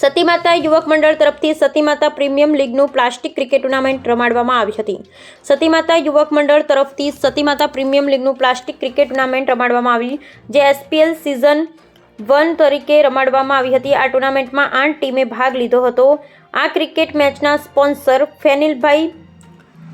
સતીમાતા યુવક મંડળ તરફથી સતીમાતા પ્રીમિયમ લીગનું પ્લાસ્ટિક ક્રિકેટ ટુર્નામેન્ટ રમાડવામાં આવી હતી. સતીમાતા યુવક મંડળ તરફથી સતીમાતા પ્રીમિયમ લીગનું પ્લાસ્ટિક ક્રિકેટ ટુર્નામેન્ટ રમાડવામાં આવી, જે એસપીએલ સિઝન વન તરીકે રમાડવામાં આવી હતી. આ ટુર્નામેન્ટમાં આઠ ટીમે ભાગ લીધો હતો. આ ક્રિકેટ મેચના સ્પોન્સર ફેનિલભાઈ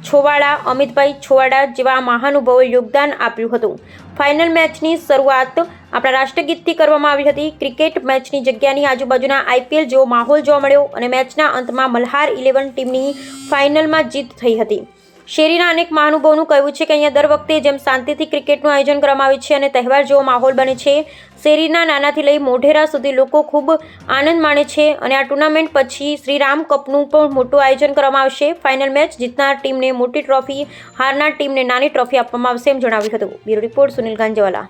છોવાડા, અમિતભાઈ છોવાડા જેવા મહાનુભાવોએ યોગદાન આપ્યું હતું. ફાઇનલ મેચની શરૂઆત આપણા રાષ્ટ્રગીતથી કરવામાં આવી હતી. ક્રિકેટ મેચની જગ્યાની આજુબાજુના આઈપીએલ જેવો માહોલ જોવા મળ્યો અને મેચના અંતમાં મલ્હાર ઇલેવન ટીમની ફાઇનલમાં જીત થઈ હતી. શેરીના અનેક મહાનુભાવોનું કહેવું છે કે અહીંયા દર વખતે જેમ શાંતિથી ક્રિકેટનું આયોજન કરવામાં આવે છે અને તહેવાર જેવો માહોલ બને છે શેરીના નાનાથી લઈ મોઢેરા સુધી લોકો ખૂબ આનંદ માણે છે અને આ ટુર્નામેન્ટ પછી શ્રીરામ કપનું પણ મોટું આયોજન કરવામાં આવશે. ફાઇનલ મેચ જીતનાર ટીમને મોટી ટ્રોફી હારનાર ટીમને નાની ટ્રોફી આપવામાં આવશે એમ જણાવ્યું હતું. Bureau report Sunil Ganjewala.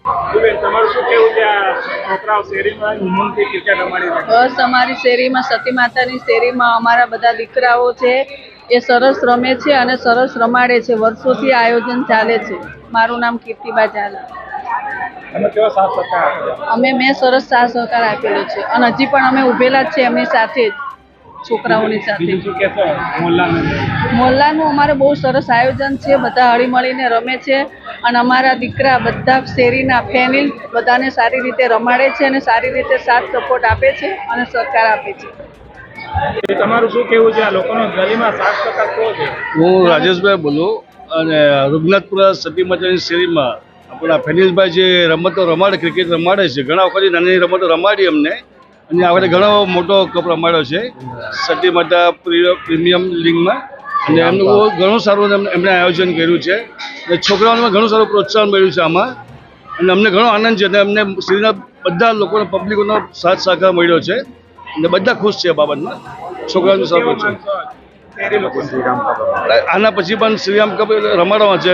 બસ અમારી શેરીમાં સતી માતાની શેરીમાં અમારા બધા દીકરાઓ છે. એ સરસ રમે છે અને સરસ રમાડે છે. વર્ષોથી આયોજન ચાલે છે. મારું નામ કીર્તિબા ઝાલા? અમે મેં સરસ સાથ સહકાર આપેલો છે. અને હજી પણ અમે ઊભેલા જ છે એમની સાથે જ છોકરાઓની સાથે. મોલ્લાનું અમારે બહુ સરસ આયોજન છે. બધા હળીમળીને રમે છે. અને અમારા દીકરા બધા શેરીના ફેનિલ બધાને સારી રીતે રમાડે છે અને સારી રીતે સાથ સપોર્ટ આપે છે અને સહકાર આપે છે. તમારું શું કેવું છે? હું રાજેશભાઈ બોલું અને રઘુનાથપુરા સતી માતાની શેરીમાં આપણા ફેનિલભાઈ જે રમતો રમાડે, ક્રિકેટ રમાડે છે, ઘણા વખત નાની રમતો રમાડી અમને. અને આપણે ઘણો મોટો કપ રમાડ્યો છે, સતી માતા પ્રીમિયમ લીગમાં. અને એમનું ઘણું સારું એમ- એમણે આયોજન કર્યું છે. અને છોકરાઓને ઘણું સારું પ્રોત્સાહન મળ્યું છે આમાં. અને અમને ઘણો આનંદ છે. અને અમને શ્રીના બધા લોકોને, પબ્લિકોનો સાથ સહકાર મળ્યો છે. અને બધા ખુશ છે બાબતમાં. છોકરાઓનું કેવો સારું છે. આના પછી પણ શ્રીરામ કપિલ રમાડવા છે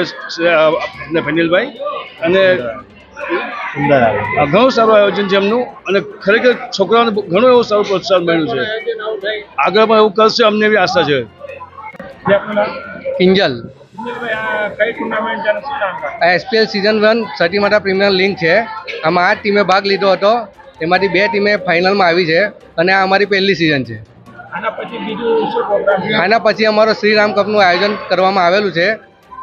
ફેનિલભાઈ. અને આ ઘણું સારું આયોજન છે એમનું. અને ખરેખર છોકરાઓને ઘણું એવું સારું પ્રોત્સાહન મળ્યું છે. આગળ પણ એવું કરશે અમને એવી આશા છે. Kinjal. SPL season one Sati Mata premier league છે. આમાં આ ટીમે ભાગ લીધો હતો. એમાંથી બે ટીમે ફાઇનલમાં આવી છે અને આ અમારી પહેલી સિઝન છે. આના પછી બીજું શું પ્રોગ્રામ છે? આના પછી અમારો શ્રીરામ કપનું આયોજન કરવામાં આવેલું છે.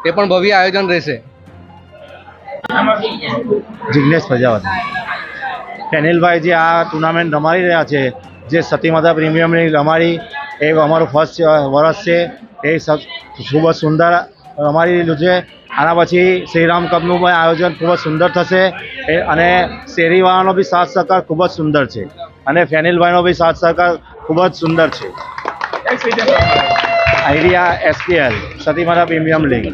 તે પણ ભવ્ય આયોજન રહેશે. જિજ્ઞેશ પ્રજાપતિ. ફેનિલભાઈ જે આ ટુર્નામેન્ટ રમાડી રહ્યા છે જે સતીમાતા પ્રીમિયમ રમાડી એ અમારું ફર્સ્ટ વર્ષ છે. એ ખૂબ જ સુંદર રમાડી લીધું છે આના પછી શ્રીરામ કપનું પણ આયોજન ખૂબ જ સુંદર થશે. એ અને શેરીવાળાનો બી સાથ સહકાર ખૂબ જ સુંદર છે. અને ફેનિલભાઈનો બી સાથ સહકાર ખૂબ જ સુંદર છે? Idea SPL Satimata premium league.